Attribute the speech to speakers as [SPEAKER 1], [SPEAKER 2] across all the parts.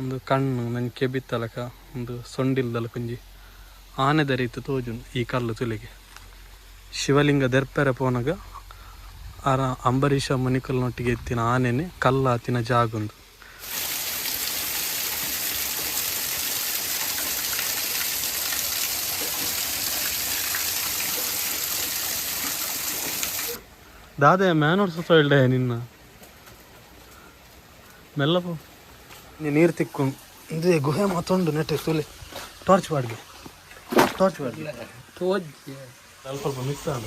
[SPEAKER 1] ಒಂದು ಕಣ್ಣು ನನ್ನ ಕೆಬಿತ್ತಲಕ ಒಂದು ಸೊಂಡಿಲ್ದಲ ಕುಂಜಿ. ಆನೆ ದರಿತು ತೋಜುಂಡು ಈ ಕಲ್ಲು ತುಲಿಗೆ. ಶಿವಲಿಂಗ ದೆರ್ಪೆರೆ ಪೋನಗ, ಅರ ಅಂಬರೀಷ ಮುನಿಕಲ್ನೊಟ್ಟಿಗೆ ಎತ್ತಿನ ಆನೆನೆ ಕಲ್ಲು ಆತಿನ ಜಾಗುಂದು. ದಾದೆ ಮ್ಯಾನೋಡ್ ಸುತ್ತ ಹೇಳ್ದೆ ನಿನ್ನ. ಮೆಲ್ಲ ಪೋ ನೀ ನೀರು ತಿಕ್ಕೊಂಡು ಇದು ಗುಹೆ ಮತ್ತೊಂದು ನೆಟ್ಟೆ ತುಲಿ ಟಾರ್ಚ್ ಬಾಡ್ಗೆ ಟಾರ್ಚ್ ಬಾಡ್ಗೆ ಸ್ವಲ್ಪ ಸ್ವಲ್ಪ ಮಿಕ್ಸ್ ಆದ.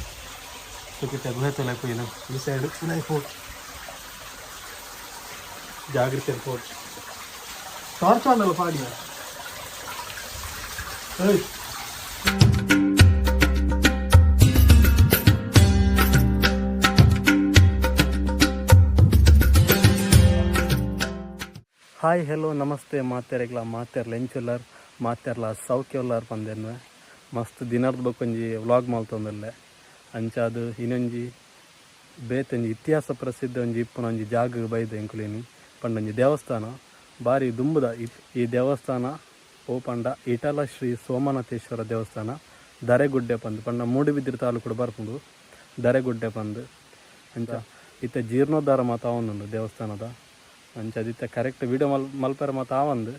[SPEAKER 1] ತುಕಿತ ಗುಹೆ ತಲೆ ಕೊಯ್ನ ಈ ಸೈಡ್ ನೈ ಫೋಟ್ ಜಾಗ್ರತೆ ಫೋಟ್ ಟಾರ್ಚ್ ಆಡಲ್ಲ ಪಾಡಿಯ ಹಾಯ್ ಹೆಲೋ ನಮಸ್ತೆ, ಮಾತೆರೆಗ್ಲ, ಮಾತೇರ್ ಲೆಂಚುಲ್ಲರ್ ಮಾತೆರ್ಲ ಸೌಖ್ಯಲ್ಲರ್ ಬಂದೇನು ಮಸ್ತ್ ದಿನದ ಬಕ್ಕೊಂಜಿ ವ್ಲಾಗ್ ಮಲ್ತೊಂದಲ್ಲೆ ಅಂಚಾದು ಇನ್ನೊಂಜಿ ಬೇತೊಂಜಿ ಇತಿಹಾಸ ಪ್ರಸಿದ್ಧ ಒಂಜಿ ಇಪ್ಪುನ ಒಂಜಿ ಜಾಗ ಬೈದ ಎಂಕುಲೇನಿ ಪಂಡೊಂಜಿ ದೇವಸ್ಥಾನ. ಭಾರಿ ದುಂಬುದ ಈ ದೇವಸ್ಥಾನ. ಓ ಪಂಡ ಇಟಲ ಶ್ರೀ ಸೋಮನಾಥೇಶ್ವರ ದೇವಸ್ಥಾನ. ದರೆಗುಡ್ಡೆ ಪಂದು. ಪಂಡ ಮೂಡುಬಿದಿರೆ ತಾಲೂಕು ಬರ್ಪುಂಡು. ದರೆಗುಡ್ಡೆ ಪಂದು. ಅಂಚ, ಇತ್ತ ಜೀರ್ಣೋದ್ಧಾರ ಮಾತ ಅವನೊಂದು ದೇವಸ್ಥಾನದ. ಅಂಚ ಅದಿತ್ತ ಕರೆಕ್ಟ್ ವೀಡಿಯೋ ಮಲ್, ಮಲ್ಪರ ಮಾತ ಆವಂದು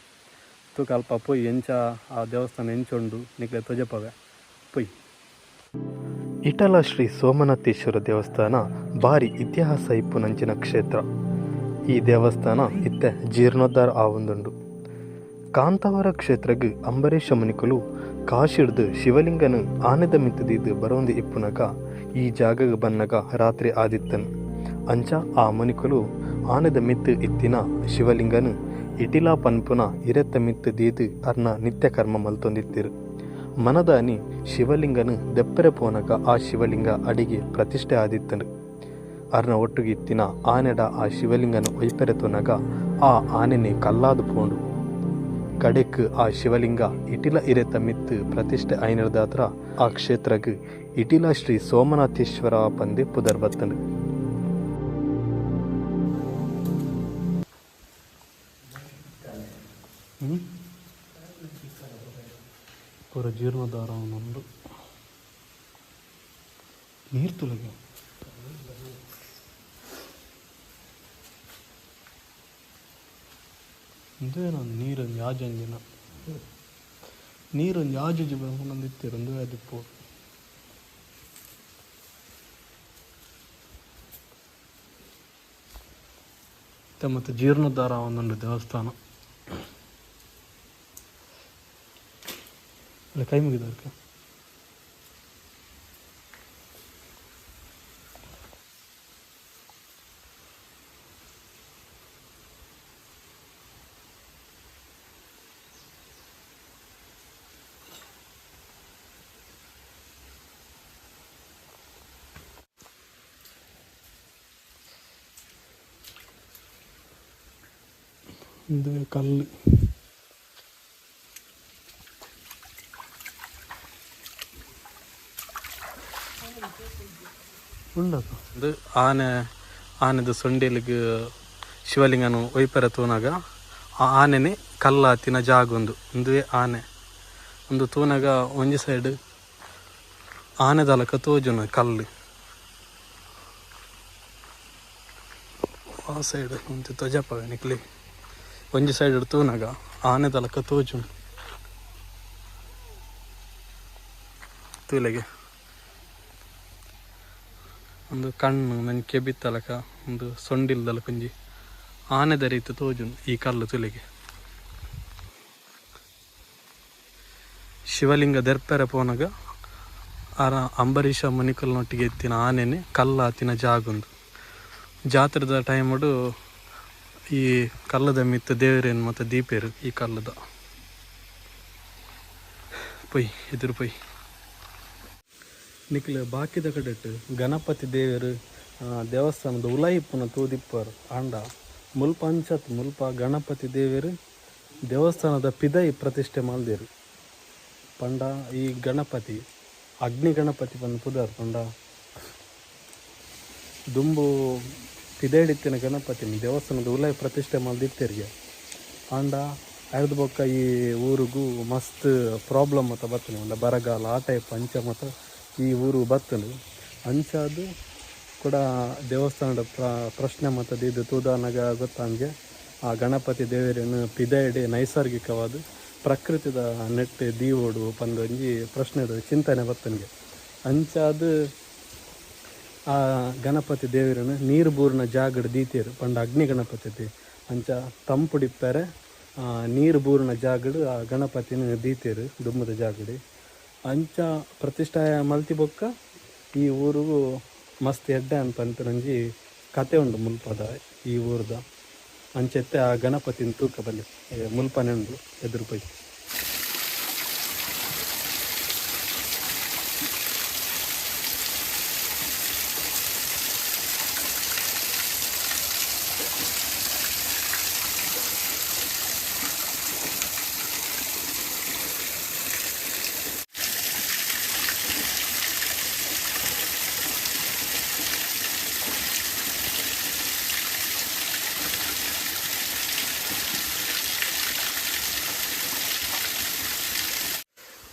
[SPEAKER 1] ತೂಕ ಅಲ್ಪ ಪೊಯ್, ಎಂಚ, ಆ ದೇವಸ್ಥಾನ ಎಂಚೊಂಡು, ನಿಕ್ಲೆ ತೊಜಪವೆ. ಪೊಯ್. ಇಟಲ ಶ್ರೀ ಸೋಮನಾಥೇಶ್ವರ ದೇವಸ್ಥಾನ ಭಾರಿ ಇತಿಹಾಸ ಇಪ್ಪುನಂಚಿನ ಕ್ಷೇತ್ರ. ಈ ದೇವಸ್ಥಾನ ಇತ್ತೆ ಜೀರ್ಣೋದ್ಧಾರ ಆವೊಂದುಂಡು ಕಾಂತಾವರ ಕ್ಷೇತ್ರಗ್ ಅಂಬರೀಷ ಮುನಿಕುಲು ಕಾಶಿಡ್ದು ಶಿವಲಿಂಗನ ಆನೆದ ಮಿತ್ತದಿದ್ದು ಬರೋಂದು ಇಪ್ಪುನಗ ಈ ಜಾಗಗ್ ಬನ್ನಗ ರಾತ್ರಿ ಆದಿತ್ತನ್. ಅಂಚ ಆ ಮುನಿಕುಲು ಆನದ ಮಿತ್ತು ಇತ್ತಿನ ಶಿವಲಿಂಗನು ಇಟಿಲ ಪನ್ಪುನ ಇರೆತ್ತ ಮಿತ್ತು ದೀದು ಅರ್ನ ನಿತ್ಯ ಕರ್ಮ ಮಲ್ತೊಂದಿತ್ತಿರು ಮನದಾನಿ ಶಿವಲಿಂಗನು ದೆಪ್ಪರೆ ಪೋನಕ ಆ ಶಿವಲಿಂಗ ಅಡಿಗೆ ಪ್ರತಿಷ್ಠೆ ಆದಿತ್ತನು ಅರ್ನ ಒಟ್ಟಿಗೆ ಇತ್ತಿನ ಆನೆಡ ಆ ಶಿವಲಿಂಗನ ಒಯ್ಪೆರೆತೊನಗ ಆ ಆನೆನೆ ಕಲ್ಲಾದು ಪೋಂಡು. ಕಡೆಕ್ ಆ ಶಿವಲಿಂಗ ಇಟಿಲ ಇರೆತ ಮಿತ್ತು ಪ್ರತಿಷ್ಠೆ ಐನರ್ದಾತ್ರ ಆ ಕ್ಷೇತ್ರಗ್ ಇಟಿಲ ಶ್ರೀ ಸೋಮನಾಥೇಶ್ವರ ಪಂದೆ ಪುದರ್ ಪೂರ ಜೀರ್ಣೋದ್ಧಾರ ಅವನೊಂದು ನೀರು ತುಲಗೆ ಇದೇನೊಂದು ನೀರೊಂದು ಯಾಜಂಜಿನ ನೀರೊಂದು ಯಾಜುಜಿ ಬಂದು ಇತ್ತಿರೊಂದು ಅದಿಪ್ಪು ಮತ್ತು ಜೀರ್ಣೋದ್ಧಾರ ಒಂದೊಂದು ದೇವಸ್ಥಾನ ಅಲ್ಲ ಕೈ ಮುಗಿದವ್ರಿಗೆ ಇದು ಕಲ್ಲು ಉಂಡದು. ಆನೆ, ಆನೆದು ಸೊಂಡಿಲಿಗೆ ಶಿವಲಿಂಗನು ವೈಪರ ತೂನಾಗ ಆ ಆನೆನೆ ಕಲ್ಲಾತಿನ ಜಾಗ ಒಂದು ಒಂದುವೇ ಆನೆ. ಒಂದು ತೂನಾಗ ಒಂಜಿ ಸೈಡ್ ಆನೆದಲಕ ತೋಜುನ ಕಲ್ಲು. ಆ ಸೈಡ್ ಒಂದು ತ್ವಜಪವೆ ನಿಕ್ಲಿ. ಒಂಜಿ ಸೈಡ್ ತೂನಾಗ ಆನೆದಲಕ ತೋಜುನ. ತೂಲೆಗೆ. ಒಂದು ಕಣ್ಣು ನನ್ನ ಕೆಬಿತ್ತಲಕ ಒಂದು ಸೊಂಡಿಲ್ದಲ ಕುಂಜಿ ಆನೆದ ರೀತಿ ತೋಜುಂಡು ಈ ಕಲ್ಲು ತುಲಿಗೆ. ಶಿವಲಿಂಗ ದೆರ್ಪೆರೆ ಪೋನಗ ಆರ ಅಂಬರೀಷ ಮುನಿಕಲ್ನೊಟ್ಟಿಗೆ ಎತ್ತಿನ ಆನೆನೆ ಕಲ್ಲ ಆತಿನ ಜಾಗುಂದು. ಜಾತ್ರೆದ ಟೈಮಡು ಈ ಕಲ್ಲದ ಮಿತ್ತ ದೇವರೇನು ಮತ್ತು ದೀಪೇರು ಈ ಕಲ್ಲದ. ಪೊಯ್, ಎದುರು ಪೊಯ್. ನಿಕ್ಲ ಬಾಕಿದ ಕಡೆಟ್ ಗಣಪತಿ ದೇವರು ದೇವಸ್ಥಾನದ ಉಲಾಯಿಪ್ಪನ ತೂದಿಪ್ಪರು ಆಂಡ ಮುಲ್ಪ ಅಂಚತ್ ಮುಲ್ಪ ಗಣಪತಿ ದೇವರು ದೇವಸ್ಥಾನದ ಪಿದೈ ಪ್ರತಿಷ್ಠೆ ಮಲ್ದೇರು ಪಂಡ, ಈ ಗಣಪತಿ, ಅಗ್ನಿ ಗಣಪತಿ ಬಂದು ಪುದಾರ್ ಪಂಡ. ದುಂಬು ಪಿದೈಡಿತ್ತಿನ ಗಣಪತಿ ದೇವಸ್ಥಾನದ ಉಲಾಯಿ ಪ್ರತಿಷ್ಠೆ ಮಲ್ದಿತ್ತೇರಿಗೆ ಆಂಡ ಐದು ಬೊಕ್ಕ ಈ ಊರಿಗೂ ಮಸ್ತ್ ಪ್ರಾಬ್ಲಮ್ ಮತ್ತು ಬರ್ತೀನಿ. ಒಂದು ಬರಗಾಲ, ಆ ಟೈಪ್ ಅಂಚ ಮತ್ತು ಈ ಊರು ಬತ್ತಲು. ಅಂಚಾದು ಕೂಡ ದೇವಸ್ಥಾನದ ಪ್ರ, ಪ್ರಶ್ನೆ ಮತ್ತು ಇದು ತೂದಾನಾಗ ಗೊತ್ತಂಗೆ. ಆ ಗಣಪತಿ ದೇವರನ್ನು ಪಿದೆಯಡಿ ನೈಸರ್ಗಿಕವಾದ ಪ್ರಕೃತಿದ ನೆಟ್ಟು ದೀವೋಡು ಪಂದೊಂಜಿ ಪ್ರಶ್ನೆದು ಚಿಂತನೆ ಬರ್ತನಿಗೆ ಅಂಚಾದು ಆ ಗಣಪತಿ ದೇವರನ್ನು ನೀರು ಬೂರ್ನ ಜಾಗಡ್ ದೀತೇರು ಪಂಡ ಅಗ್ನಿ ಗಣಪತಿ ಅಂಚ ತಂಪುಡಿಪ್ಪರೆ ನೀರು ಬೂರ್ನ ಜಾಗಡು ಆ ಗಣಪತಿನ ದೀತೇರು ದುಮ್ಮದ ಜಾಗಡಿ ಅಂಚ ಪ್ರತಿಷ್ಠಾಯ ಮಲ್ತಿ ಬೊಕ್ಕ ಈ ಊರಿಗೂ ಮಸ್ತ್ ಎಡ್ಡೆ ಅಂತ ಒಂಜಿ ಕತೆ ಉಂಡು ಮುಲ್ಪದ ಈ ಊರ್ದ. ಅಂಚೆತ್ತೆ ಆ ಗಣಪತಿನ ತೂಕ ಬಲ್ಲಿ ಮುಲ್ಪನೆ ಉಂಡು ಎದುರು ಪೈ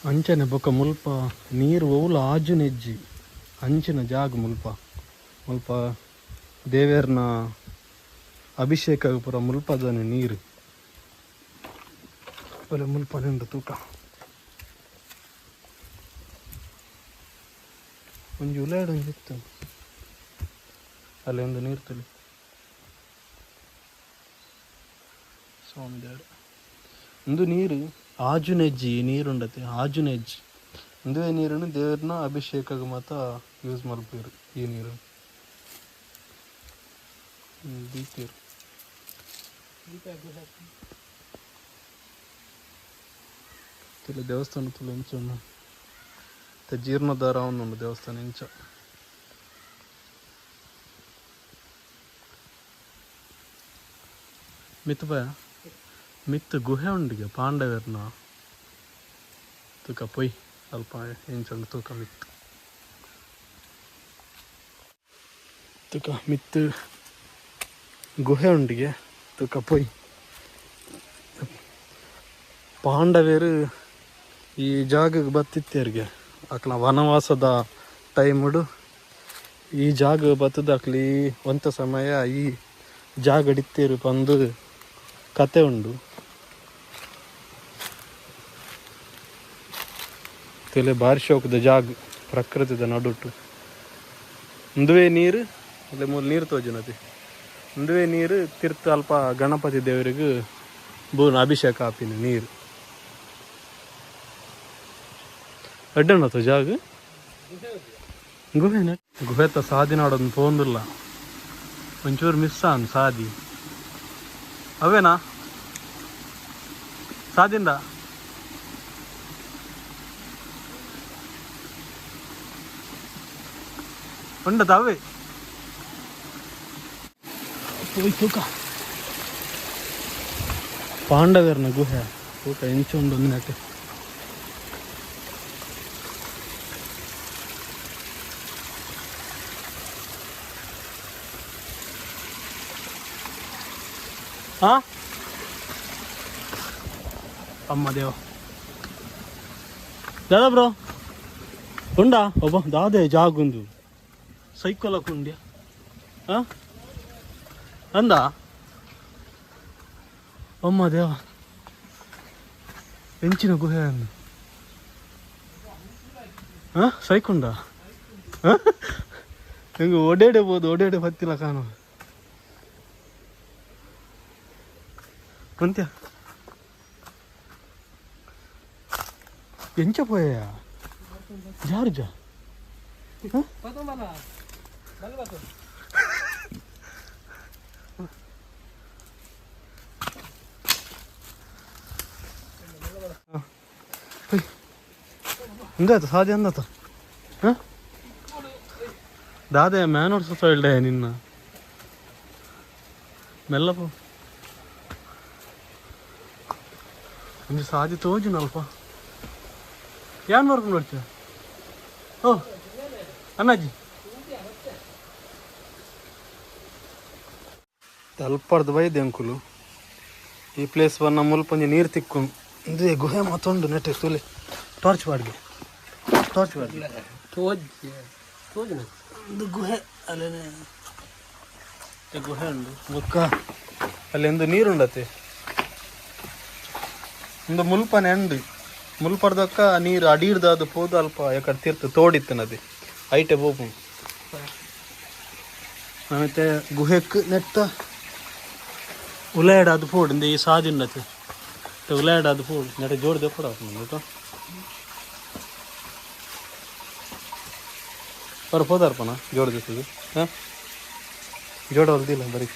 [SPEAKER 1] ಅಂಚನೆ ಬೊಕ ಮುಲ್ಪ ನೀರು ಓವುಲ ಆಜು ನೆಜ್ಜಿ, ಅಂಚಿನ ಜಾಗ ಮುಲ್ಪ. ಮುಲ್ಪ ದೇವೇರ್ನ ಅಭಿಷೇಕ ಪುರ ಮುಲ್ಪದನೆ ನೀರು. ಒಲೆ ನಿಂದ ತೂಕ. ಒಂಜಿ ಉಲೇಡ ಒಂಜಿ ಇತ್ತು. ಅಲ್ಲಿ ಒಂದು ನೀರು ತಲೆ ಸ್ವಾಮಿ ಒಂದು ನೀರು ಆಜುನೆಜ್ಜಿ ನೀರುಂಡತೆ ಆಜುನೆಜ್ಜಿ. ಒಂದೇ ನೀರನ್ನು ದೇವ್ರನ್ನ ಅಭಿಷೇಕಕ್ಕೆ ಮಾತ ಯೂಸ್ ಮಾಡ್ಬೋದು ಈ ನೀರು ಹ್ಮ್, ದೀಪೇರು ತಿಲ್ಲ ದೇವಸ್ಥಾನ ತುಲ ಇಂಚ ಮತ್ತೆ ಜೀರ್ಣೋದ್ಧಾರ ಅವನುಂಡು ದೇವಸ್ಥಾನ ಇಂಚ. ಮಿತ್ ಭಯ ಮಿತ್ ಗುಹೆ ಉಂಡಿಗೆ ಪಾಂಡವರ್ನ ತೂಕ ಪೊಯ್. ಸ್ವಲ್ಪ ಇಂಚೊಂದು ತೂಕ ಮಿತ್ ತೂಕ ಮಿತ್ ಗುಹೆ ಉಂಡಿಗೆ ತೂಕ ಪೊಯ್. ಪಾಂಡವೇರು ಈ ಜಾಗಕ್ಕೆ ಬತ್ತಿತ್ತೇರಿಗೆ ಅಕ್ಲ ವನವಾಸದ ಟೈಮುಡು ಈ ಜಾಗ ಬತ್ತದ ಅಕ್ಲಿ ಒಂತ ಸಮಯ ಈ ಜಾಗ ಇಡ್ತೀರು ಬಂದು ಕತೆ ಉಂಡು. ತಲೆ ಬಾರಿ ಶೋಕದ ಜಾಗ ಪ್ರಕೃತಿದ ನಡುಟು. ಒಂದುವೆ ನೀರು, ಅಲ್ಲಿ ಮೂರು ನೀರು ತೋಜನತಿ ಒಂದುವೆ ನೀರು ತಿರ್ತ ಅಲ್ಪ ಗಣಪತಿ ದೇವರಿಗೆ ಬೂನ್ ಅಭಿಷೇಕ ಆಪಿನ ನೀರು. ಅಡ್ಡಣ್ಣತ್ತು ಜಾಗ ಗುಹೆನ? ಗುಹೆತ ಸಾದಿ ನಾಡೋದು ತೋಂದಿಲ್ಲ ಒಂಚೂರು ಮಿಸ್ ಆನ್ ಸಾದಿ ಅವೇನಾ? ಸಾದಿಂದ ಉಂಡದ ಅವೇ ತೂಕ ಪಾಂಡವರ್ನ ಗುಹೆ ತೂಕ ಇಂಚು ಉಂಡು ಒಂದು ನೆಟ್ಟೆ ಹಾ ಅಮ್ಮ ದೇವ. ದಾದಾ ಬ್ರೋ? ಉಂಡಾ? ಒಬ್ಬ ದಾದೆ ಜಾಗುಂದು. ಸೈಕಲ್ ಹಾಕೊಂಡ್ಯ ಹಾ ಅಂದ ಅಮ್ಮ ದೇವ ಹೆಂಚಿನ ಗುಹೆ ಅಂದು ಹಾ ಸೈಕೊಂಡ ಹೆಂಗೆ ಓಡಾಡಬಹುದು ಓಡಾಡಿ ಬತ್ತಿಲ್ಲ ಕಾಣು ಅಂತ್ಯ ಎಂಚ పోయా జార్జా ಹಿಂಗಾಯ್ತು, ಸಾಧ್ಯ ಅಂದತ ದಾದೆ ಮ್ಯಾನ್ ಸುತ್ತ ಹೇಳ್ದೆ ನಿನ್ನ. ಮೆಲ್ಲಪ್ಪ. ಒಂದು ಸಾದಿ ಅಲ್ಪ ಯಾನ್ ಮಾಡ್ಕೊಂಡು ಬರ್ತೀಯ ಓ, ಅಣ್ಣಾಜಿ. ತಲ್ಪರ್ದು ಬೈದೆ ಅಂಕುಲು ಈ ಪ್ಲೇಸ್ ಬನ್ನ ಮುಲ್ಪಂಜಿ ನೀರು ತಿಕ್ಕೊಂಡು ಇದೇ ಗುಹೆ ಮತ್ತೊಂದು ನೆಟ್ಟೆ ಸುಲಿ ಟಾರ್ಚ್ ಬಾಡ್ಗೆ ಟಾರ್ಚ್ ಬಾಡ್ಗೆ ಗುಹೆ ಅಲ್ಲೇ ಗುಹೆ ಉಂಡು ಬೊಕ್ಕ ನೀರು ನೀರುಂಡತೆ ಒಂದು ಮುಲ್ಪನೆ ಅಂಡ್ರಿ ಮುಲ್ಪಡ್ದಕ್ಕ ನೀರು ಅಡೀರ್ದ ಅದು ಪೋದು ಅಲ್ಪ ಯಾಕಡೆ ತೀರ್ತು ತೋಡಿತ್ತು ನದಿ. ಐಟೆ ಬೋಪು. ಮತ್ತೆ ಗುಹೆಕ್ ನೆಟ್ಟ ಉಲಾಯಡ ಅದು ಪೋಡು ಇಂದ ಈ ಸಾದಿನ್ನತೆ ಉಲಾಯಡ ಅದು ಪೋಡು ನೆಟ ಜೋಡಿ ದೆಪ್ಪಡ ಆಯ್ತು ಬರ ಹೋದಾರ್ಪನ ಜೋಡ ಜೊತೆಗೆ ಹಾಂ ಜೋಡ ಹೊಲ್ದಿಲ್ಲ ಬರೀ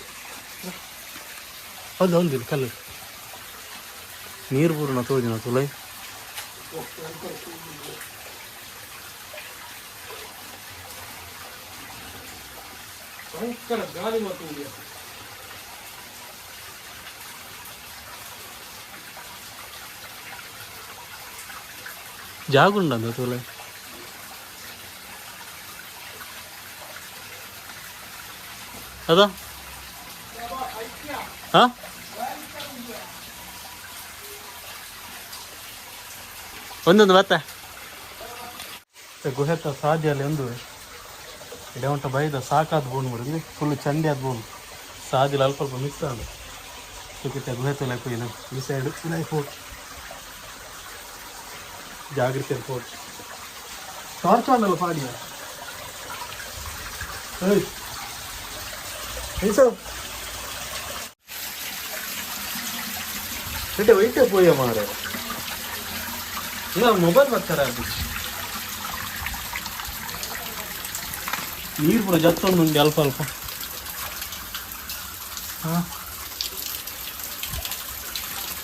[SPEAKER 1] ಹೌದು ಹೊಲ್ದಿಲ್ಲ ಕಲ್ಲು ನೀರು ಪೂರ್ಣ ತೋದಿನ ತುಲೈ ಗಾಳಿ ಮತ್ತು ಜಾಗುಂಡ ತುಲೆ. ಅದ? ಹಾ? ಒಂದೊಂದು ಮತ್ತೆ. ಗುಹೆತ ಸಾಧ್ಯ ಅಲ್ಲಿ ಒಂದು ಇಡ ಉಂಟ ಬೈದ ಸಾಕಾದ ಬೋನ್ ಬಿಡಿ. ಫುಲ್ ಚಂಡಿ ಆದ ಬೋನ್. ಸಾದಿಲ್ಲ ಅಲ್ಪ ಅಲ್ಪ ಮಿಕ್ಸ್ ಆದ ಗುಹೆ ತೊಲೆ ಕೊಯ್ನ ಈ ಸೈಡ್ ಇಲಾಯ್ ಫೋರ್ಟ್ ಜಾಗೃತಿ ಫೋರ್ಟ್ ಟಾರ್ಚ್ ಆನಲ್ಲ ಪಾಡಿಯ ಏಯ್ ಏಯ್ ಸರ್ ಇಟ್ಟೆ ವೈಟೆ ಪೋಯ ಮಾರೆ ಇಲ್ಲ ಮೊಬೈಲ್ ಬರ್ತಾರೆ ಅದು ನೀರು ಪೂರ ಜತ್ತೊಂದು ಉಂಟು ಅಲ್ಪ ಅಲ್ಪ ಹಾಂ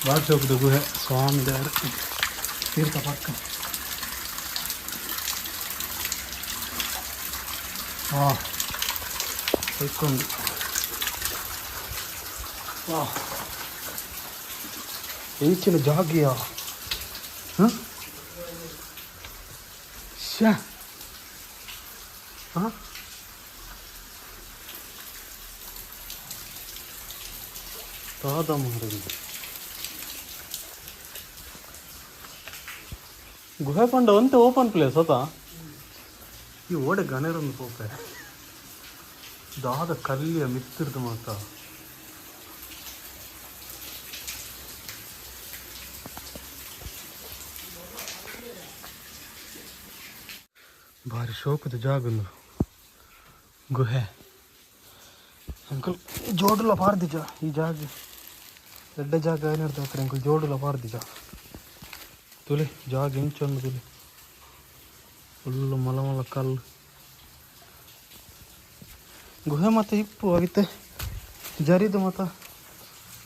[SPEAKER 1] ಬಾಟ್ಸೋಪದ ಗುಹೆ ಸ್ವಾಮಿ ದೇವರು ತೀರ್ಥ ಪಕ್ಕ ಹಾಂ ಇಟ್ಕೊಂಡು ವಾ ಹೆಂಚಿನ ಜಾಗಿಯ ಹಾಂ ಶ್ಯಾ ಹಾಂ ತಾದ ಮಾಡಿ ಗುಹೆ ಪಂಡ ಒಂತೆ ಓಪನ್ ಪ್ಲೇಸ್ ಅದ ಈ ಓಡೆ ಗಣೇರೊಂದು ಪೋಪೆ ದಾದ ಕಲ್ಲಿಯ ಮಿತ್ತಿರ್ದು ಮಾತ ಭಾರಿ ಶೋಕದ ಜಾಗನು ಗುಹೆ ಅಂಕಲ್ ಜೋಡುಲ ಪಾರ್ದಿಜ ಈ ಜಾಗ ದೊಡ್ಡ ಜಾಗ ಏನಿರ್ತದೆ ಹತ್ರ ಅಂಕಲ್ ಜೋಡುಲ ಪಾರ್ದಿಜ ತುಲಿ, ಜಾಗ ಇಂಚೊಂದು ತುಲಿ. ಫುಲ್ಲು ಮಲ ಕಲ್ಲು. ಗುಹೆ ಮತ್ತೆ ಇಪ್ಪು ಆಗಿತ್ತೆ. ಜರಿದು ಮತ್ತ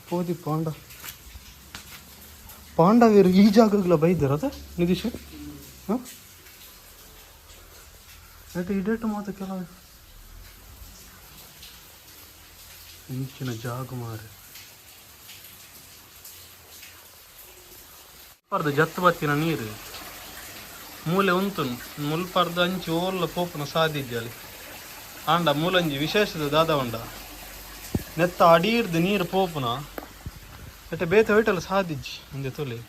[SPEAKER 1] ಪೋದಿ ಪಾಂಡ. ಪಾಂಡವೀರು ಈ ಜಾಗಗಳ ಬೈದಿರೋದ ನಿಧೀಶ್? ಹಾಂ? ಯಾಕೆ ಇಡೇಟು ಮಾತು ಕೆಲವು ಇಂಚಿನ ಜಾಗ ಮಾರೆ ಪರ್ದ ಜತ್ತು ಬತ್ತಿನ ನೀರು. ಮೂಲೆ ಉಂತು ಮುಲ್ಪರ್ದ ಅಂಚಿ ಓರ್ಲ ಪೋಪುನ ಸಾದಿದ್ಯಲಿ ಆಂಡ ಮೂಲಂಜಿ ವಿಶೇಷದ ದಾದ ಉಂಡ. ನೆತ್ತ ಅಡೀರ್ದು ನೀರು ಪೋಪುನ ಮತ್ತೆ ಬೇತೆ ಹೋಯ್ಟಲ್ಲ ಸಾದಿಜ್ಜಿ ಮುಂದೆ ತೊಲಿ.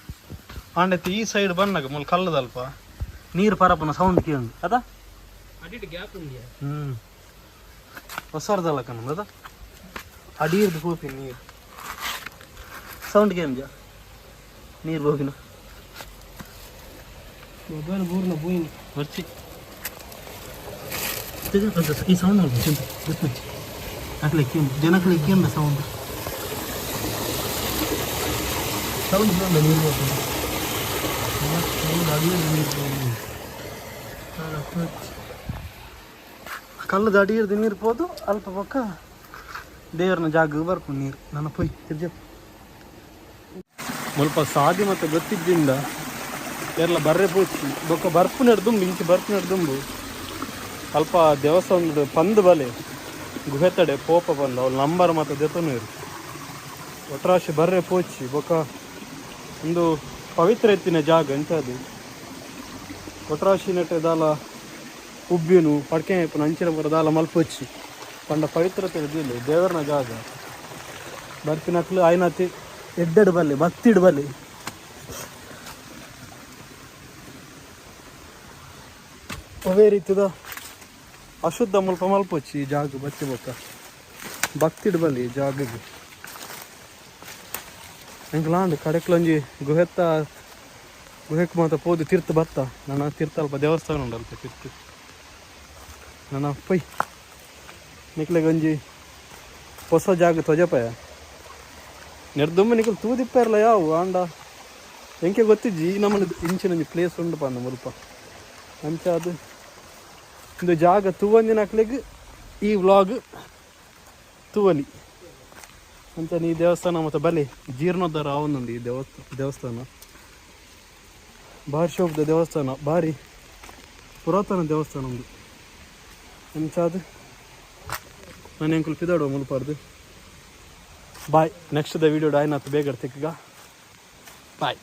[SPEAKER 1] ಆಂಡತ್ತೆ ಈ ಸೈಡ್ ಬಣ್ಣಗ ಮುಲ್ ಕಲ್ಲದಲ್ಪ ನೀರು ಪರಪನ ಸೌಂಡ್ ಕೇಂದು ಅದ? ಹ್ಮ್. ಹೊಸರ್ದಲ್ಲ ಕಣ ಅದ? ಅಡೀರ್ದು ಹೋಗಿ ನೀರು. ಸೌಂಡ್ ಜಾ ನೀರು ಹೋಗಿನ
[SPEAKER 2] ಮೊಬೈಲ್ ಬೂರ್ನ ಬೂಯಿನ
[SPEAKER 1] ಬರ್ಚಿ ಈ ಸೌಂಡ್ ಉಂಟು ಚಿಂತ ಗೊತ್ತು ಅಕ್ಲೆ ಕೇಮ್ ಜನಕ್ಲೆ ಕೇಂದ್ರ ಸೌಂಡ್ ಸೌಂಡ್ ಸೌಂಡ್ ನೀರು ಕಲ್ಲದ ಅಡಿಯರ್ದು ನೀರು ಪೋದು ಅಲ್ಪ ಪಕ್ಕ ದೇವ್ರನ ಜಾಗ ಬರ್ಪು ನೀರು. ನನ್ನ ಪೊಯ್ ತಿರ್ಜ ಸ್ವಲ್ಪ ಸಾದಿ ಮತ್ತೆ ಗೊತ್ತಿದ್ದಿಂದ ಎಲ್ಲ ಬರ್ರೆ ಪೂರ್ತಿ ಬೊಕ್ಕ ಬರ್ಪು ನೆಡ್ದುಂಬು ಇಂಚಿ ಬರ್ಪು ನೆಡ್ದುಂಬು. ಅಲ್ಪ ದೇವಸ್ಥಾನದ ಪಂದ್ ಬಲೆ, ಗುಹೆ ತಡೆ ಪೋಪ ಬಂದ ಅವ್ಳ ನಂಬರ್ ಮತ್ತು ದೆತನೂ ಇರು. ಒಟ್ರಾಶಿ ಬರ್ರೆ ಪೋಚಿ ಬೊಕ್ಕ ಒಂದು ಪವಿತ್ರ ಎತ್ತಿನ ಜಾಗ ಅದು? ಒಟ್ರಾಶಿ ನೆಟ್ಟೆ ದಾಲ ಉಬ್ಬಿನು, ಪಡ್ಕೆ ಅಂಚಿನ ಬರ ದಾಲ ಮಲ್ಪೊಚ್ಚಿ ಪಂಡ ಪವಿತ್ರತೆ ಇದ್ದಿಲ್ಲ ದೇವರನ ಜಾಗ. ಬರ್ಪಿನಕ್ಲು ಆಯ್ನತಿ ಎಡ್ಡೆಡು ಬಲ್ಲಿ ಬಲ್ಲಿ ಅವೇ ರೀತಿದ ಅಶುದ್ಧ ಮುಲ್ಪ ಮಲ್ಪೊಚ್ಚಿ ಈ ಜಾಗ ಬತ್ತಿ ಬೊಕ್ಕ ಭಕ್ತಿಡ್ ಬಲ್ಲಿ ಈ ಜಾಗಗೆ ಎಂಕ್ಲಾಂಡ್ ಕಡೆಕ್ಲೊಂಜಿ ಗುಹೆತ್ತ ಗುಹೆಕ್ ಮಾತ ಪೋದು ತೀರ್ಥ ಬತ್ತ ನನ್ನ ತೀರ್ಥ ಅಲ್ಪ ದೇವಸ್ಥಾನ ಉಂಡಲ್ಪ ತೀರ್ಥ ನನ್ನ ಪೈ ನಿಕ್ಲೆಗೆ ಒಂಜಿ ಹೊಸ ಜಾಗ ತ್ವಜಪಯ ನೆರ್ದುಮ್ಮ ನಿಕ್ಲು ತೂದಿಪ್ಪ ಇರಲ್ಲ ಯಾವ ಆಂಡ ಎಂಕೆ ಗೊತ್ತಿಜ್ಜಿ ಈ ನಮ್ಮನೆ ಇಂಚಿನ ಪ್ಲೇಸ್ ಉಂಡಪ್ಪ ನಮ್ಮ ಮುಲ್ಪ ಅಂಚ ಅದು ಒಂದು ಜಾಗ ತೂವಂದಿನ ಹಾಕ್ಲಿಕ್ಕೆ ಈ ವ್ಲಾಗ್ ತೂವಲಿ ಅಂತ ಈ ದೇವಸ್ಥಾನ ಮತ್ತು ಬಲಿ ಜೀರ್ಣೋದ್ಧಾರ ಅವನೊಂದು ಈ ದೇವಸ್ಥಾನ ದೇವಸ್ಥಾನ. ಭಾರಿ ಶೋಭದ ದೇವಸ್ಥಾನ, ಭಾರಿ ಪುರಾತನ ದೇವಸ್ಥಾನ ಒಂದು. ಎಂಚಾದ ನಾನು ಎಂಕುಲ್ ಪಿದಾಡುವ ಮುಲ್ಪಾರ್ದು ಬಾಯ್ ನೆಕ್ಸ್ಟ್ ದ ವಿಡಿಯೋ ಡಾಯ್ನಾತ್ ಬೇಗ ಇರ್ತೀಗ ಬಾಯ್